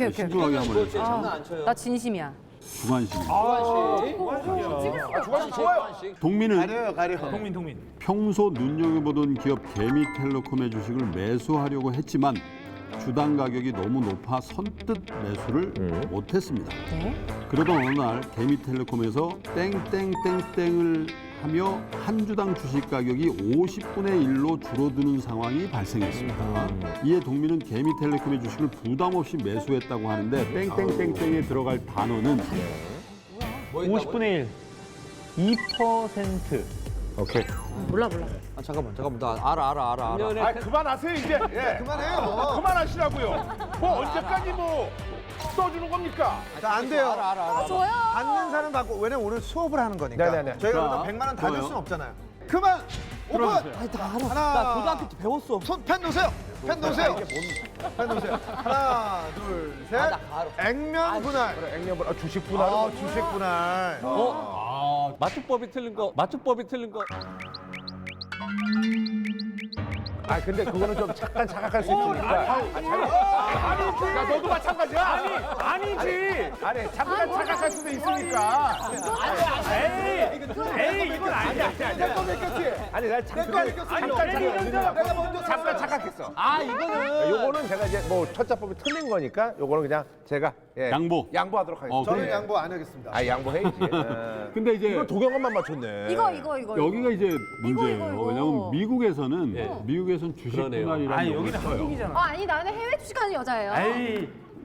오케이, 오케이. 신중하게 한번 해주세요. 아, 나 진심이야. 주관식. 아, 주관식 좋아요. 동민은 가려요, 가려. 동민 동민. 평소 눈여겨보던 기업 개미텔레콤의 주식을 매수하려고 했지만 주당 가격이 너무 높아 선뜻 매수를 못했습니다. 네. 그러던 어느 날 개미텔레콤에서 땡땡땡땡을 하며 한 주당 주식 가격이 50분의 1로 줄어드는 상황이 발생했습니다. 이에 동민은 개미텔레콤의 주식을 부담 없이 매수했다고 하는데 땡땡땡땡에 들어갈 단어는 50분의 1. 2%. 오케이. 몰라, 몰라. 아, 잠깐만, 잠깐만. 나 알아, 알아, 알아, 알아. 아, 그만하세요 이제. 예. 그만해요. 그만하시라고요. 뭐 언제까지 뭐 써주는 겁니까? 자, 안 돼요. 알아, 알아, 알아. 저요. 받는 사람 받고 왜냐면 오늘 수업을 하는 거니까. 네네네. 저희가 자, 그러면 100만 원 다 줄. 수는 없잖아요. 그만. 오픈. 아니, 나 알아. 하나. 나 고등학교 때 배웠어. 손펜 놓으세요. 펜 놓으세요. 펜 놓으세요. 하나, 둘, 셋. 아, 나. 액면 분할. 액면분 아, 주식 분할. 아, 주식 분할. 어? 아, 맞춤법이 틀린 거, 맞춤법이 틀린 거. 아 근데 그거는 좀 잠깐 착각할 수 있으니까. 아니지. 야 너도 마찬가지야. 아니 아니지. 아니 잠깐 착각할 수도 있으니까. 에이 아니야. 내거 뺏겼지. 아니 나 잠깐 잠깐 착각. 내가 먼저 잠깐 착각했어. 아, 이거는. 요거는 제가 이제 뭐 첫자법이 틀린 거니까 요거는 그냥 제가 예, 양보. 양보하도록 하겠습니다. 어, 저는 그래. 양보 안 하겠습니다. 아 양보해야지. 예. 근데 이제 이거 도경원만 맞췄네. 이거, 이거, 이거. 여기가 이제 문제예요. 이거, 이거. 왜냐하면 미국에서는 예. 미국에서는 주식 그러네요. 분할이라는 용어를 써요. 어, 아니, 나는 해외 주식하는 여자예요.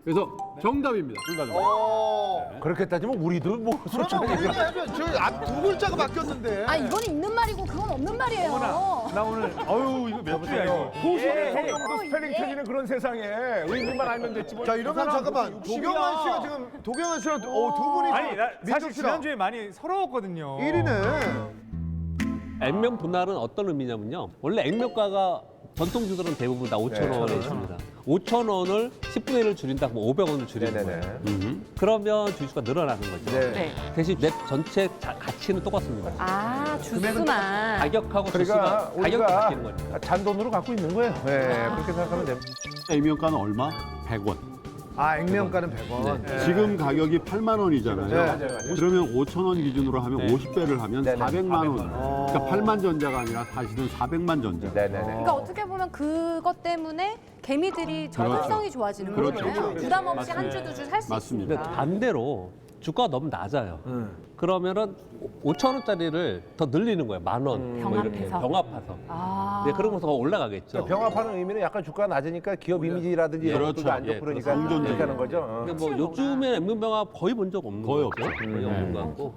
그래서 정답입니다. 둘 다 정답. 어. 그렇게 따지면 우리도 뭐 그러면 솔직히 우리는 앞두 글자가 바뀌었는데. 아, 이거는 있는 말이고 그건 없는 말이에요. 나 오늘 어유 이거 몇 주야 이거. 도시의 성경도 어, 스펠링 예. 틀리는 그런 세상에 의미만 알면 됐지 뭐. 자, 이러면 잠깐만. 도경환 씨가 지금 도경환 씨랑 어, 두 분이 아니 나 사실 지난주에 많이 서러웠거든요. 1위는 액면 분할은 어떤 의미냐면요. 원래 액면가가 전통 주들은 대부분 다 5천 원에 있습니다. 5천 원을 10분의 1을 줄인다 그러면 500원을 줄이는 네네네. 거예요. 음. 그러면 주식수가 늘어나는 거죠. 네. 네. 대신 넷 전체 자- 가치는 똑같습니다. 아, 주스만. 가격하고 그러니까 주수가 가격이 우리가 바뀌는 거니까. 잔돈으로 갖고 있는 거예요. 네, 그렇게 생각하면 됩니다. 액면가는 얼마? 100원. 아, 액면가는 100원. 지금 가격이 8만 원이잖아요. 네, 그러면 5천 원 기준으로 하면 네. 50배를 하면 네, 네. 400만 원. 그러니까 8만 전자가 아니라 사실은 400만 전자. 네네네. 그러니까 어떻게 보면 그것 때문에 개미들이 접근성이 좋아지는 그렇죠. 거잖아요. 그렇죠. 부담 없이 한 주 두 주 살 수 맞습니다. 있으니까. 반대로 주가가 너무 낮아요. 그러면은 5천 원짜리를 더 늘리는 거예요. 만 원. 뭐 이렇게 병합해서. 병합해서. 아. 네, 그런 거더 올라가겠죠. 병합하는 의미는 약간 주가가 낮으니까 기업 이미지라든지 이런 그렇죠. 것들도 안 예, 좋고 그러니까 그렇습니다. 그렇게 하는 거죠. 어. 근데 뭐 요즘에 액면병합 거의 본 적 없는 거의 것 같아요. 없죠. 거의 없는 것 같고.